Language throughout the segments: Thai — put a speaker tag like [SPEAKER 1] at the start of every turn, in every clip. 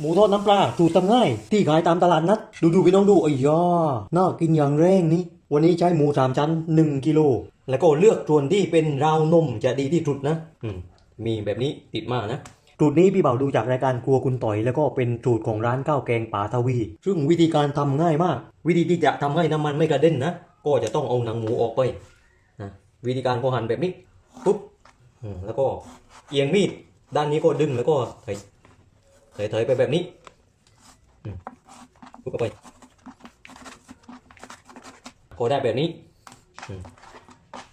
[SPEAKER 1] หมูทอดน้ำปลาสูตรทำง่าย ที่ขายตามตลาดนัด ดูดูพี่น้องดูไอ้ยาน่ากินอย่างแรงนี่ วันนี้ใช้หมูสามชั้น 1 กิโล แล้วก็เลือกส่วนที่เป็นราวนมจะดีที่สุดนะอืมมีแบบนี้ติดมากนะสูตรนี้พี่เบาดูจากรายการครัวคุณต่อย แล้วก็เป็นสูตรของร้านข้าวแกงป่าทวี ซึ่งวิธีการทำง่ายมาก วิธีที่จะทำให้น้ำมันไม่กระเด็นนะก็จะต้องเอาหนังหมูออกไปนะวิธีการก็หั่นแบบนี้ปุ๊บแล้วก็เอียงมีดด้านนี้ก็ดึงแล้วก็ไถ ไถไถไปแบบนี้ปุ๊บเข้าไปก็ได้แบบนี้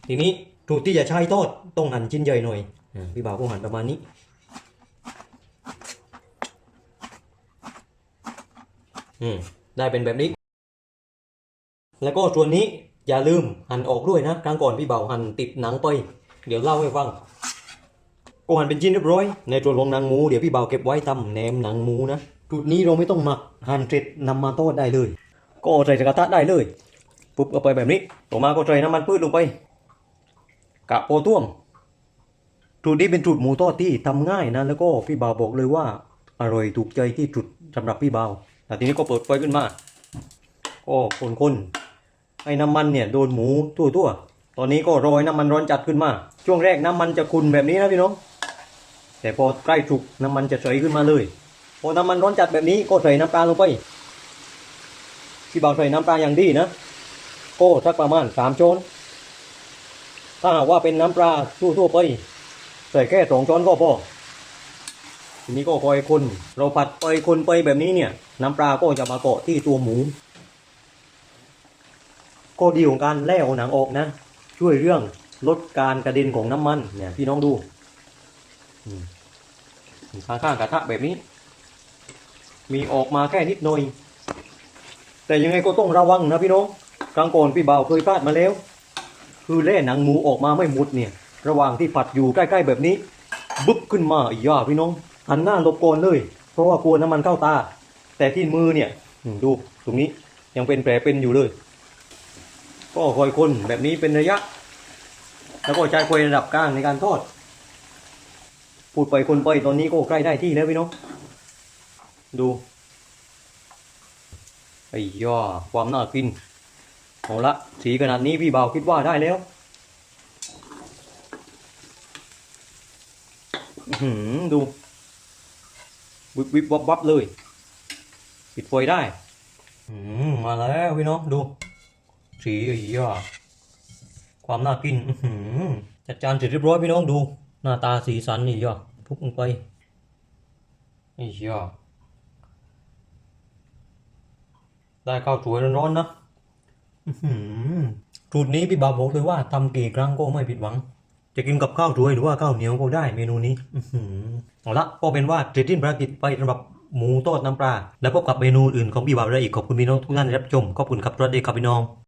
[SPEAKER 1] ทีนี้สูตรที่จะใช้ทอดต้องหั่นชิ้นใหญ่หน่อยอพี่บ่าวก็หั่นประมาณนี้อืมได้เป็นแบบนี้ แล้วก็ส่วนนี้อย่าลืมหั่นออกด้วยนะ ครั้งก่อนพี่เบาหั่นติดหนังไป เดี๋ยวเล่าให้ฟัง ก็หั่นเป็นชิ้นเรียบร้อย ในส่วของหนังหมูเดี๋ยวพี่เบาเก็บไว้ทำแหนมหนังหมูนะจุดนี้เราไม่ต้องหมักหั่นเสร็จนำมาทอดได้เลย ก็ใส่กระทะได้เลยปุ๊บเอาไปแบบนี้ต่อมาก็ใส่น้ำมันพืชลงไปกะโปต้วมสูตรนี้เป็นสูตรหมูทอดที่ทำง่ายนะแล้วก็พี่เบาบอกเลยว่าอร่อยถูกใจที่สุดสำหรับพี่เบาแต่ทีนี้ก็เปิดไฟขึ้นมาก็คนๆให้น้ำมันเนี่ยโดนหมูทั่วๆตอนนี้ก็รอให้น้ำมันร้อนจัดขึ้นมา ช่วงแรกน้ำมันจะขุ่นแบบนี้นะพี่น้อง แต่พอใกล้สุกน้ำมันจะใสขึ้นมาเลย พอน้ำมันร้อนจัดแบบนี้ก็ใส่น้ำปลาลงไปพี่เบาใส่น้ำปลาอย่างดีนะก็สักประมาณสามช้อน ถ้าหากว่าเป็นน้ำปลาทั่วๆไปใส่แค่สองช้อนก็พอทีนี้ก็คอยคนเราผัดไปคนไปแบบนี้เนี่ยน้ำปลาก็จะมาเกาะที่ตัวหมูก็ดีของการแล่เอาหนังออกนะ ช่วยเรื่องลดการกระเด็นของน้ำมันเนี่ยพี่น้องดู อืมข้างกระทะแบบนี้ มีออกมาแค่นิดหน่อย แต่ยังไงก็ต้องระวังนะพี่น้องครั้งก่อนพี่บ่าวเคยพลาดมาแล้ว คือแล่หนังหมูออกมาไม่หมดเนี่ย ระหว่างที่ผัดอยู่ใกล้ๆแบบนี้บึ๊บขึ้นมาอีกย่าพี่น้องหันหน้าลบก่อนเลย เพราะว่ากลัวน้ำมันเข้าตา แต่ที่มือเนี่ยดูตรงนี้ยังเป็นแผลเป็นอยู่เลย ก็คอยคนแบบนี้เป็นระยะ แล้วก็ใช้ไฟระดับกลางในการทอด พูดไปคนไปตอนนี้ก็ใกล้ได้ที่แล้วพี่น้องดูไอ้ย่าความน่ากินเอาละสีขนาดนี้พี่บ่าวคิดว่าได้แล้วหือดูวิบวิบวับวับเลย ปิดไฟได้อืมมาแล้วพี่น้องดูสีไอ้ยาความน่ากินหือจัดจานเสร็จเรียบร้อยพี่น้องดู หน้าตาสีสันนี่ยา พุกลงไปไอ้ยาได้ข้าวสวยร้อนๆนะอื้อหือสูตรนี้พี่บาบอกเลยว่าทำกี่ครั้งก็ไม่ผิดหวัง จะกินกับข้าวสวยหรือว่าข้าวเหนียวก็ได้เมนูนี้อื้อหือเอาละก็เป็นว่าเสร็จสิ้นภารกิจไปสำหรับหมูทอดน้ำปลา แล้วพบกับเมนูอื่นของพี่บ่าวได้อีกขอบคุณพี่น้องทุกท่านที่รับชมขอบคุณครับสวัสดีครับพี่น้อง